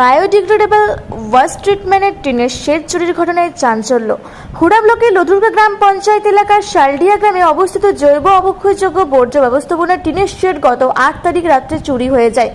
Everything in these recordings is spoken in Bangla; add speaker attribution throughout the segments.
Speaker 1: বায়োডিগ্রেডেবল ওয়াশ ট্রিটমেন্টের টিনের শেড চুরির ঘটনায় চাঞ্চল্য। হুড়া ব্লকের লধুরগা গ্রাম পঞ্চায়েত এলাকার শালডিয়া গ্রামে অবস্থিত জৈব অবক্ষয়যোগ্য বর্জ্য ব্যবস্থাপনার টিনের শেড গত আট তারিখ রাত্রে চুরি হয়ে যায়।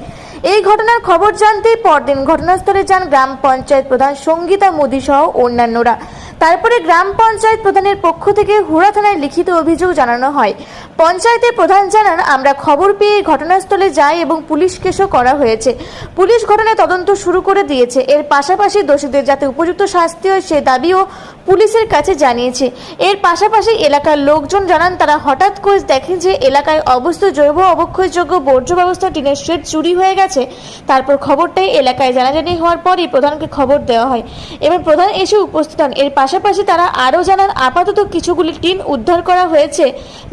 Speaker 1: এই ঘটনার খবর জানতেই পরদিন ঘটনাস্থলে যান গ্রাম পঞ্চায়েত প্রধান সঙ্গীতা মোদী সহ অন্যান্যরা। তারপরে গ্রাম পঞ্চায়েত প্রধানের পক্ষ থেকে হুড়া থানায় লিখিত অভিযোগ জানানো হয়। পঞ্চায়েতের প্রধান জানান, আমরা খবর পেয়ে ঘটনাস্থলে যাই এবং পুলিশ কেসও করা হয়েছে। পুলিশ ঘটনায় তদন্ত শুরু করে দিয়েছে। এর পাশাপাশি দোষীদের যাতে উপযুক্ত শাস্তি হয় সে দাবিও পুলিশের কাছে জানিয়েছে। এর পাশাপাশি এলাকার লোকজন জানান, তারা হঠাৎ করে দেখেন যে এলাকায় অবস্থিত জৈব অবক্ষয়যোগ্য বর্জ্য ব্যবস্থা টিনের শেড চুরি হয়ে গেছে। তারপর খবরটাই এলাকায় জানাজানি হওয়ার পরই প্রধানকে খবর দেওয়া হয়। এবং প্রধান এসে উপস্থিত হন। এর পাশাপাশি তারা আরও জানান, আপাতত কিছুগুলি টিন উদ্ধার করা হয়েছে,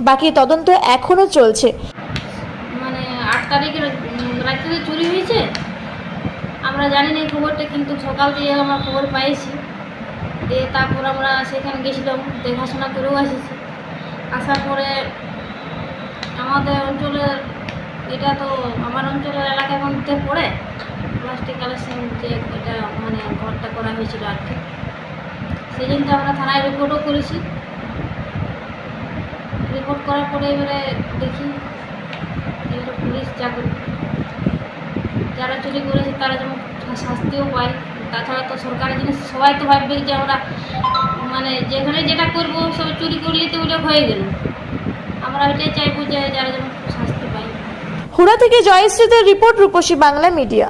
Speaker 1: বাকি তদন্ত এখনও চলছে।
Speaker 2: মানে আট তারিখের রাত্রে চুরি হয়েছে? আমরা জানি না খবরটা, কিন্তু সকাল দিয়ে আমরা খবর পাইছি। দিয়ে তারপর আমরা সেখানে গেছিলাম, দেখাশোনা করেও আসেছি। আসার পরে আমাদের অঞ্চলের, এটা তো আমার অঞ্চলের এলাকার মধ্যে পড়ে প্লাস্টিক কালেকশন যে এটা মানে ঘরটা করা হয়েছিল আর কি। জন্য আমরা থানায় রিপোর্টও করেছি। রিপোর্ট করার পরে এবারে দেখি এবারে পুলিশ যা যারা চুরি করেছে তারা যেমন শাস্তিও পায়, তাছাড়া তো সরকারি জিনিস সবাই তো ভাববে যে আমরা মানে যেখানে যেটা করব সব চুরি করলে তো ওটা হয়ে গেল। আমরা ওইটাই চাইব যে যারা যেমন শাস্তি পায়।
Speaker 1: হুড়া থেকে জয়শ্রীদের রিপোর্ট রূপসী বাংলা মিডিয়া